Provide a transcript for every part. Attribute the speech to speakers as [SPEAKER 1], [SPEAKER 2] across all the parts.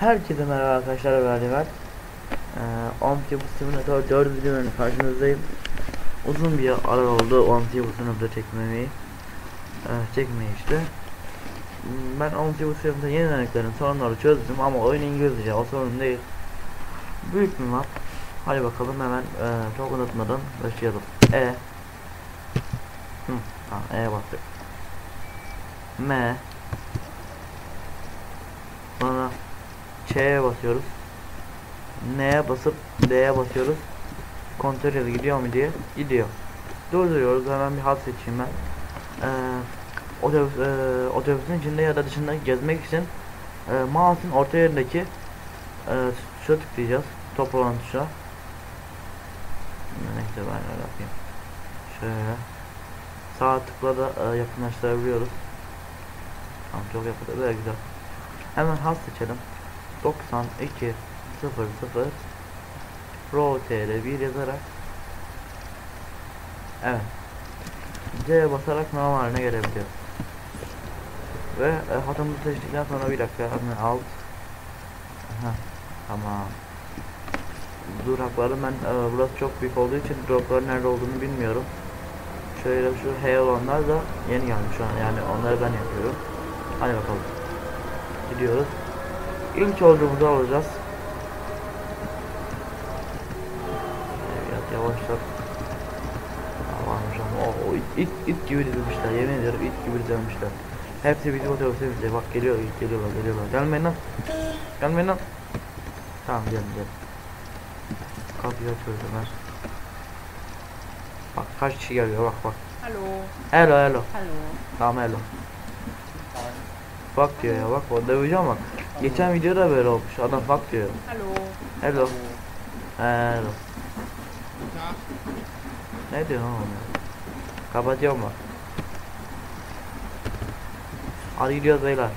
[SPEAKER 1] Herkese merhaba arkadaşlar ben Levent. Ee, Omnibus Simulator 4 videolarının karşınızdayım. Uzun bir ara oldu Omnibus Simulator çekmemeyi. Ee, çekmeyi işte. Ben Omnibus Simulator yenileneklerin sorunları çözdüm ama oyun İngilizce o sorun değil. Büyük bir map. Hadi bakalım hemen e, çok unutmadan başlayalım. E. Hı, tamam E bastık. M. Sonra Ç'ye basıyoruz. N'ye basıp D'ye basıyoruz. Kontrol ediyoruz gidiyor mu diye. Gidiyor. Durduruyoruz. Hemen bir hat seçeyim ben. Ee, otobüs, e, otobüsün içinde ya da dışında gezmek için e, mouse'un orta yerindeki e, tuşa tıklayacağız. Top olan tuşa. Neyse ben öyle yapayım. Şöyle. Sağ tıkla da e, yakınlaştırabiliyoruz. Tamam çok yapıda böyle güzel. Hemen hat seçelim. 92 00 ROTR 1 yazarak Evet C'ye basarak normal haline gelebiliyor. Ve e, hatımızı seçtikten sonra bir dakika hemen alt. Heh, Tamam. Durakları ben e, burası çok büyük olduğu için durakların nerede olduğunu bilmiyorum. Şöyle şu H olanlar da yeni gelmiş şu an yani onları ben yapıyorum. Hadi bakalım. Gidiyoruz İlk yolcumuzu alacağız. Evet yavaşlar. Varmış ama o, o it, it, it gibi dizilmişler. Yemin ediyorum it gibi dizilmişler. Hepsi bizim otobüse bize. Bak geliyor geliyorlar geliyorlar. Gelmeyin lan. Gelmeyin lan. Tamam gelin gelin. Kapıyı açıyoruz Ömer. Bak kaç kişi geliyor bak bak.
[SPEAKER 2] Hallo.
[SPEAKER 1] Hello hello.
[SPEAKER 2] Hallo.
[SPEAKER 1] Tamam hello. Bak diyor ya bak o döveceğim bak. Geçen videoda böyle olmuş. Adam bak diyor. Hello. Hello.
[SPEAKER 3] Tag.
[SPEAKER 1] Ne diyorsun oğlum ya? Kapatıyorum bak. Hadi gidiyoruz beyler.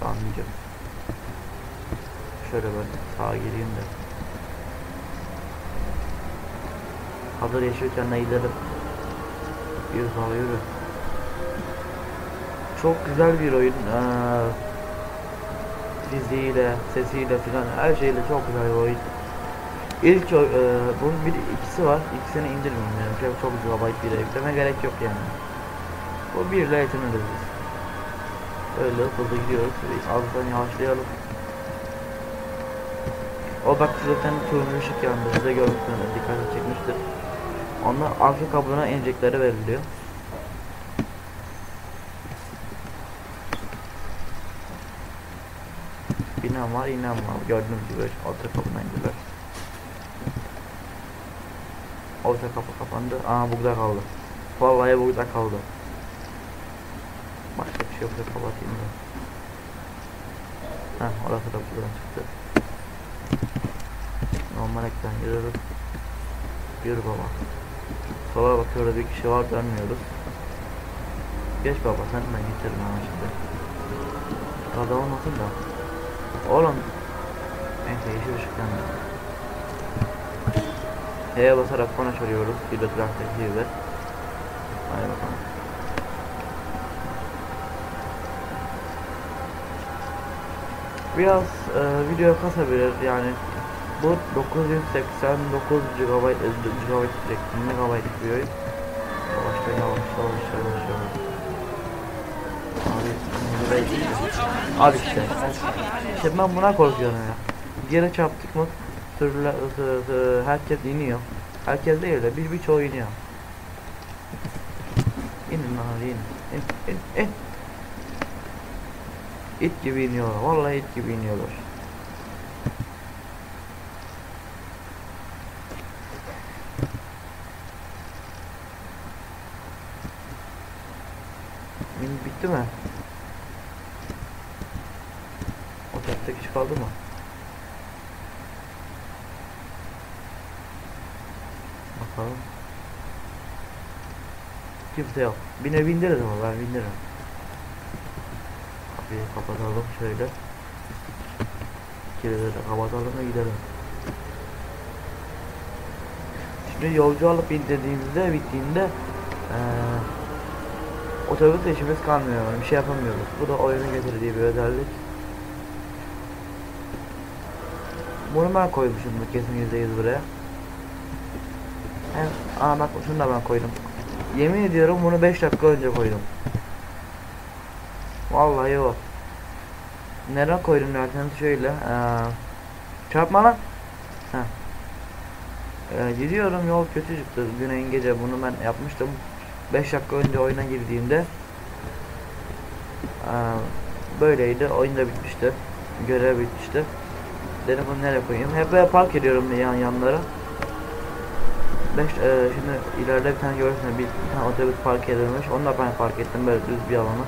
[SPEAKER 1] Tamam gidiyoruz. Şöyle ben sağa gireyim de. Hazır yaşıyorken de gidelim. Yürü sağa yürü. Çok güzel bir oyun. Ee, fiziğiyle, sesiyle filan her şeyle çok güzel bir oyun. İlk o- e, bunun bir ikisi var. İkisini indirmeyeyim yani. Çok çok gigabyte bir ekleme gerek yok yani. Bu bir ile yetiniriz biz. Öyle hızlı gidiyoruz. Azdan yavaşlayalım. O bak zaten turuncu ışık yandı. Size görmüşsünüz. Dikkati çekmiştir. Onlar arka kabuğuna enjekleri veriliyor. Bina var, inen var. Gördüğünüz gibi arka kapıdan gidiyor. Orta kapı kapandı. Aa burada kaldı. Vallahi burada kaldı. Başka bir şey yoksa kapatayım da. Heh orası da buradan çıktı. Normal ekran giriyoruz. Yürü baba. Sola bakıyoruz bir kişi var dönmüyoruz. Geç baba sen ben geçerim ama şimdi. Daha da olmasın da. Oğlum. Neyse yeşil ışık yandı. H'ye basarak kona çalıyoruz. Kilograftaki gibi. Hadi bakalım. Biraz e, video kasabilir yani. Bu 989 GB GB MB bir oyun. Yavaştan yavaş yavaş abi işte. İşte ben buna korkuyorum ya. Geri çarptık mı sürüle, sı- sı- herkes iniyor. Herkes değil de bir birçoğu iniyor. İnin lan hadi in. İn, in, in. İt gibi iniyorlar. Vallahi it gibi iniyorlar. Bitti mi? Taraftaki kişi kaldı mı? Bakalım. Kimse yok. Bine bindiririz ama ben bindiririm. Kapıyı kapatalım şöyle. Kilidi de kapatalım ve gidelim. Şimdi yolcu alıp indirdiğimizde bittiğinde eee otobüsle işimiz kalmıyor. Bir şey yapamıyoruz. Bu da oyunun getirdiği bir özellik. Bunu ben koymuşumdur kesin %100 buraya. Hem aa şunu da ben koydum. Yemin ediyorum bunu 5 dakika önce koydum. Vallahi o. Neden koydum derseniz şöyle. Ee, çarpma lan. Ee, gidiyorum yol kötü çıktı. Güneyin gece bunu ben yapmıştım. 5 dakika önce oyuna girdiğimde ee, böyleydi. Oyun da bitmişti. Görev bitmişti. Bunu nereye koyayım? Hep böyle park ediyorum yan yanlara. 5 şimdi ileride bir tane görürsünüz bir, tane otobüs park edilmiş. Onu da ben park ettim böyle düz bir alana.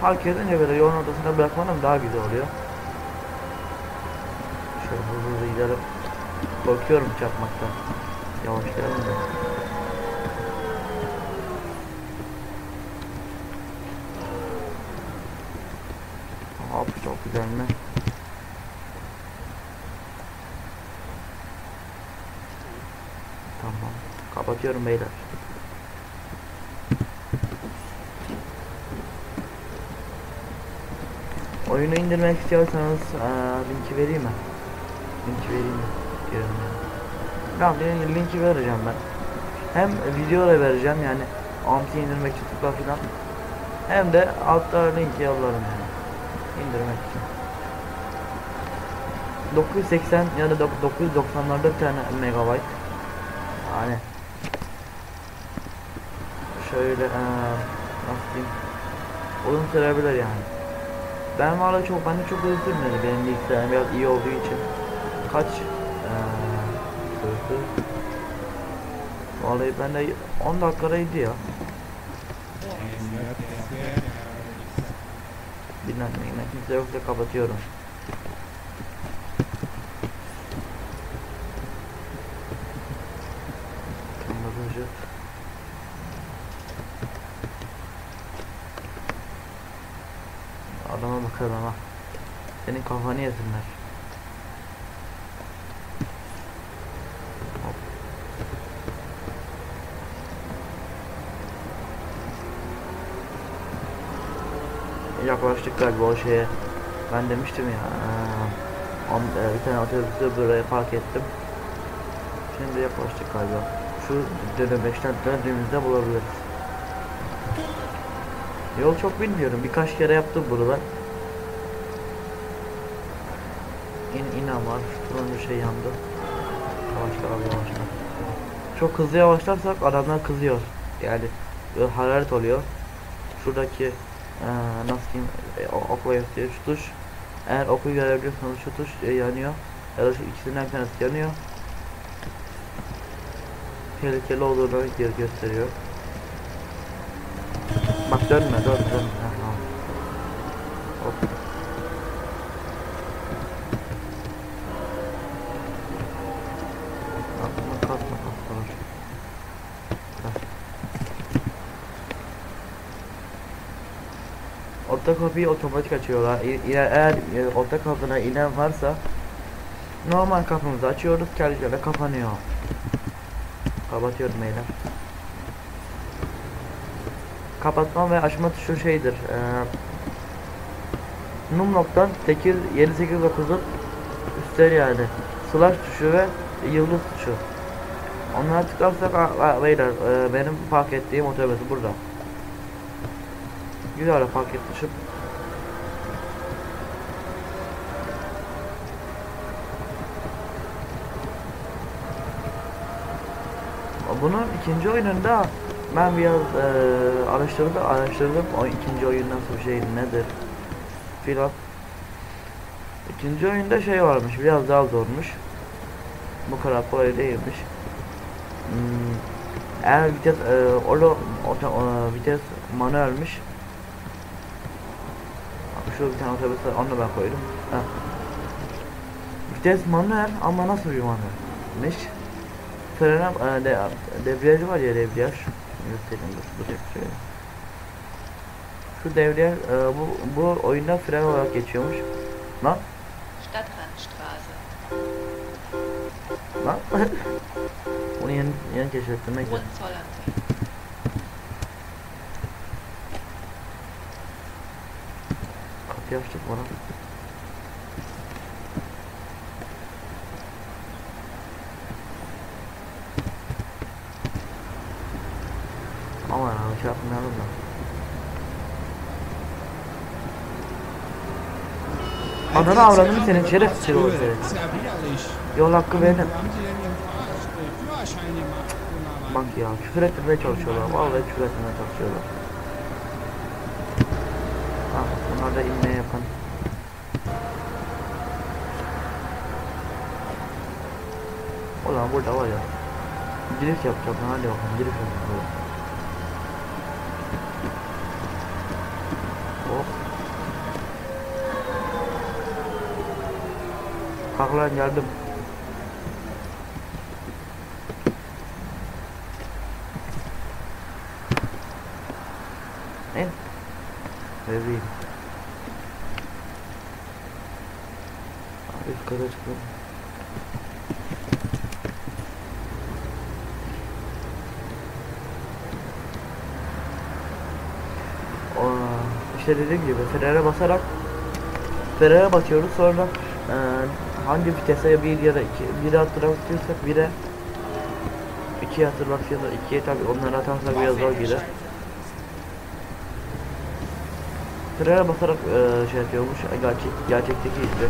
[SPEAKER 1] Park edince böyle yolun ortasına bırakmanım daha güzel oluyor. Şöyle hızlı hızlı gidelim. Korkuyorum çarpmaktan. Yavaşlayalım da. Hop çok güzel mi? Tamam. Kapatıyorum beyler. Oyunu indirmek istiyorsanız eee, linki vereyim mi? Linki vereyim mi? Yani. Tamam lin- linki vereceğim ben. Hem video da vereceğim yani Amt'i indirmek için tıkla filan. Hem de altta linki yollarım yani. İndirmek için. 980 ya da dok- 990'larda bir tane megabayt. Hani şöyle eee nasıl diyeyim uzun sürebilir yani. Ben valla çok bende çok uzun sürmedi benim bilgisayarım biraz iyi olduğu için. Kaç eee sürdü? Vallahi bende 10 dakikadaydı ya. Dinlenmeyin. Kimse yoksa kapatıyorum. Adama bak adama. Senin kafanı yesinler. Yaklaştık galiba o şeye. Ben demiştim ya. eee, bir tane otobüsü buraya park ettim. Şimdi yaklaştık galiba. Şu dönemeçten döndüğümüzde bulabiliriz. Yol çok bilmiyorum. Birkaç kere yaptım bunu. İn inen var. Turuncu şey yandı. Yavaşla abi yavaşla. Çok hızlı yavaşlarsak adamlar kızıyor. Yani hararet oluyor. Şuradaki eee nasıl diyeyim e, okla şu tuş. Eğer oku görebiliyorsanız şu tuş e, yanıyor. Ya da ikisinden bir tanesi yanıyor. Tehlikeli olduğunu gö- gösteriyor. Bak dönme dön dön. Ha, Kapıyı otomatik açıyorlar. İ- Eğer e, orta kapına inen varsa normal kapımızı açıyoruz kendine kapanıyor. Kapatıyorum beyler. Kapatma ve açma tuşu şeydir. Eee Numlock'tan 8 789'un üstleri yani. Slash tuşu ve yıldız tuşu. Onlara tıklarsak beyler eee, benim park ettiğim otobüs burada. Güzel park etmişim. Bunun ikinci oyununda ben biraz eee araştırdım, araştırdım. O ikinci oyun nasıl bir şey, nedir filan. İkinci oyunda şey varmış, biraz daha zormuş. Bu kadar kolay değilmiş. Hmm, eğer vites, eee orada oto, o- vites manuelmiş. Şu bir tane otobüs var, onu da ben koydum. Heh. Vites manuel ama nasıl bir manuelmiş? Frene, e, de, debriyajı var ya debriyaj. Göstereyim dur, dur şöyle. Şu devriyaj, e, bu, bu oyunda fren olarak geçiyormuş. Lan,
[SPEAKER 2] Stadtrandstraße.
[SPEAKER 1] lan. Bunu yeni, yeni keşfettim ne
[SPEAKER 2] ihtiyaçlık
[SPEAKER 1] bana. Aman abi şey yapmayalım da. Ananı avradım senin şeref seni
[SPEAKER 3] o
[SPEAKER 1] senin. Yol hakkı benim. Bak ya küfür ettirmeye çalışıyorlar. Vallahi küfür ettirmeye çalışıyorlar. Da inme yapan. Ulan burada var ya. Drift yapacağım hadi bakalım drift yapacağım. Hop. Kalk lan geldim. En. Bebeğim. Kata çıkalım. Aa, işte dediğim gibi frene basarak frene basıyoruz sonra eee, hangi vitese bir ya da iki biri hatırlamak istiyorsak bire ikiye hatırlamak istiyorsak ikiye tabi onları atarsak biraz zor gider. Frene basarak eee, şey yapıyormuş gerçek, gerçekteki gibi.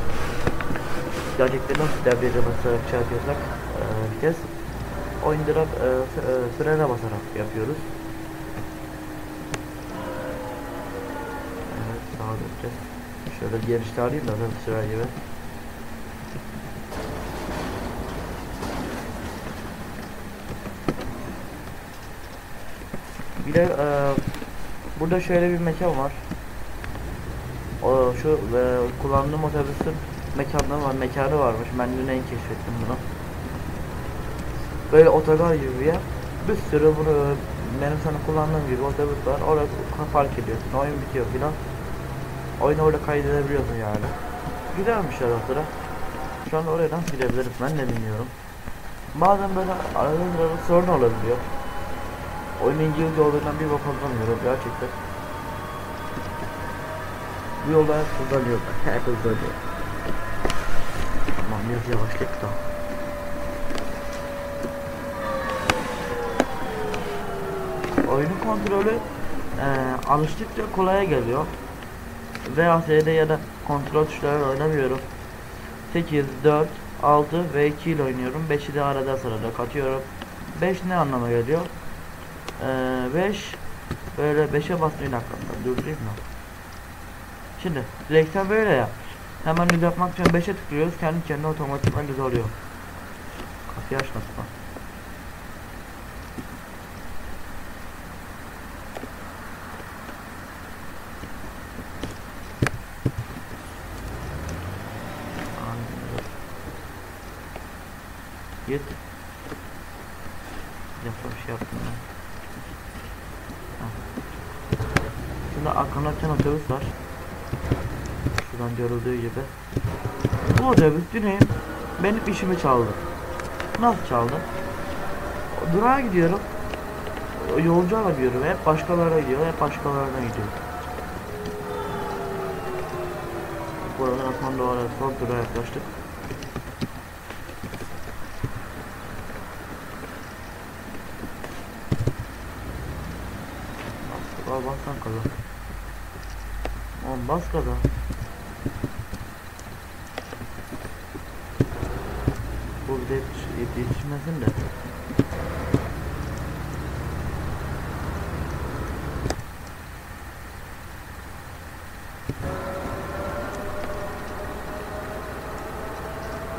[SPEAKER 1] Gerçekte nasıl debriyaja basarak yapıyorsak eee, vites oyunda eee, f- eee, frene basarak yapıyoruz. Evet sağa döneceğiz. Şöyle geniş alayım da tabii sıra gibi. Bir de eee, burada şöyle bir mekan var. O şu e, kullandığım otobüsün mekanı var, mekanı varmış. Ben dün en keşfettim bunu. Böyle otogar gibi bir yer. Bir sürü bunu benim sana kullandığım gibi otobüs var. Orada park ediyorsun. Oyun bitiyor filan. Oyunu orada kaydedebiliyorsun yani. Güzelmiş ara sıra. Şu an oraya nasıl gidebiliriz ben de bilmiyorum. Bazen böyle arada sırada sorun olabiliyor. Oyunun İngilizce olduğundan bir bak anlamıyorum gerçekten. Bu yolda hep hızlanıyor. Hep. Tamam biraz yavaşlık da. Oyunun kontrolü eee alıştıkça kolaya geliyor. VASD ya da kontrol tuşlarıyla oynamıyorum. 8, 4, 6 ve 2 ile oynuyorum. 5'i de arada sırada katıyorum. 5 ne anlama geliyor? 5 böyle 5'e basmayın hakkında. Durdurayım mı? Şimdi direksiyon böyle ya. Hemen düz yapmak için 5'e tıklıyoruz. Kendi kendine otomatikman düz oluyor. Kapıyı açmasın. Git. Yapma bir şey yaptım ben. Şimdi arkamda otobüs var. Şuradan görüldüğü gibi. Bu otobüs dün benim işimi çaldı. Nasıl çaldı? Durağa gidiyorum. Yolcu alamıyorum. Hep başkalarına gidiyor. Hep başkalarına gidiyor. Buradan Osman Doğan'a son durağa yaklaştık. Bas, bas lan kaza. Oğlum bas kaza. Bu bir de yetişmesin de.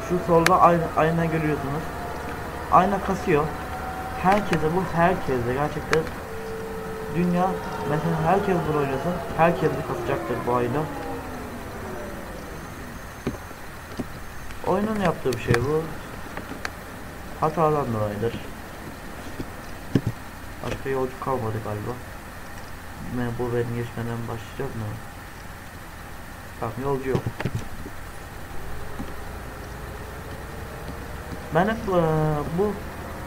[SPEAKER 1] Şu solda ayna, ayna görüyorsunuz. Ayna kasıyor. Herkese bu herkese gerçekten dünya mesela herkes bunu oynasa herkes de kasacaktır bu ayna. Oyunun yaptığı bir şey bu. Hatadan dolayıdır. Başka yolcu kalmadı galiba. Ben bu benim geçmeden başlayacak mı? Tamam yolcu yok. Ben hep eee, bu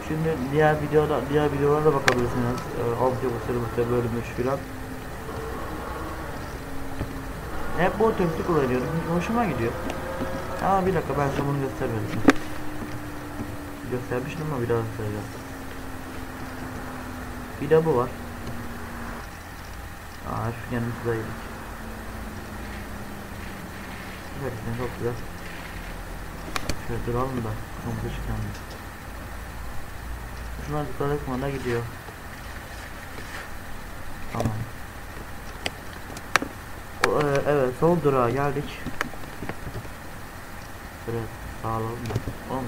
[SPEAKER 1] şimdi diğer videoda diğer videolara da bakabilirsiniz. Eee Omnibus Service'de bölünmüş filan. Hep bu otobüsü kullanıyorum. Hoşuma gidiyor. Aa bir dakika ben size bunu göstermedim. Göstermiştim ama bir daha. Bir de bu var. Aa şu yanımızda yedik. Evet çok güzel. Şöyle duralım da kafamıza çıkalım. Şuna dikkat etmeden gidiyor. Tamam. E, evet sol durağa geldik. Şöyle sağlayalım da. Oğlum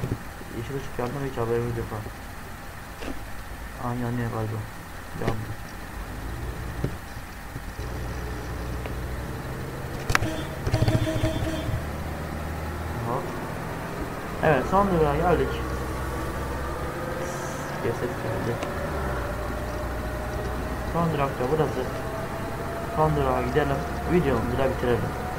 [SPEAKER 1] yeşil ışık yandı mı hiç haberimiz yok ha. Aa yanıyor galiba. Yandı. Hop. Evet son durağa geldik. Ceset geldi. Son durakta burası. Son durağa gidelim. Videomuzu da bitirelim.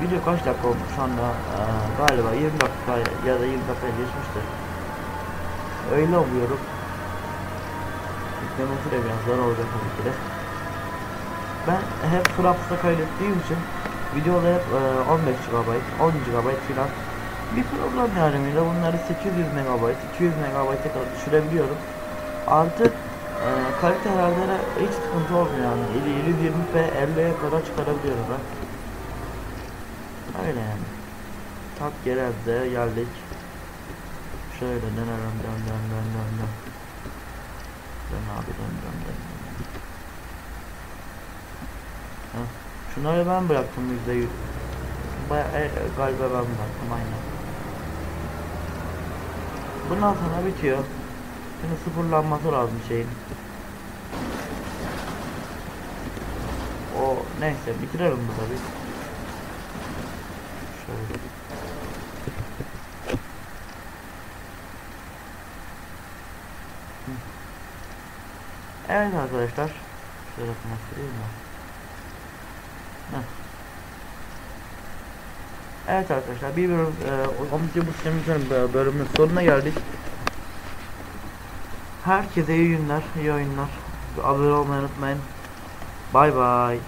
[SPEAKER 1] Video kaç dakika olmuş şu anda? Ee, galiba 20 dakika ya da 20 dakika geçmiştir. Öyle umuyorum. Yüklemesi de biraz zor olacak tabii ki de. Ben hep Fraps'ta kaydettiğim için videoda hep e, 15 GB, 10 GB filan bir program yardımıyla bunları 800 MB, 200 MB'e kadar düşürebiliyorum. Artı e, kalitelerde de hiç sıkıntı olmuyor yani. 720p 50'ye kadar çıkarabiliyorum ben. Öyle yani. Tat geldi geldik. Şöyle dönelim dön dön dön dön dön. Dön abi dön dön dön. dön. Şunları ben bıraktım yüzde yüz. Baya, e, galiba ben bıraktım aynen. Bundan sonra bitiyor. Şimdi sıfırlanması lazım şeyin. O neyse bitirelim bu tabi. Şöyle. Hı. Evet arkadaşlar. Şöyle konuşturayım? Heh. Evet arkadaşlar bir bölüm e, Omnitrix bu sistemin bölümünün sonuna geldik. Herkese iyi günler, iyi oyunlar. Abone olmayı unutmayın. Bay bay.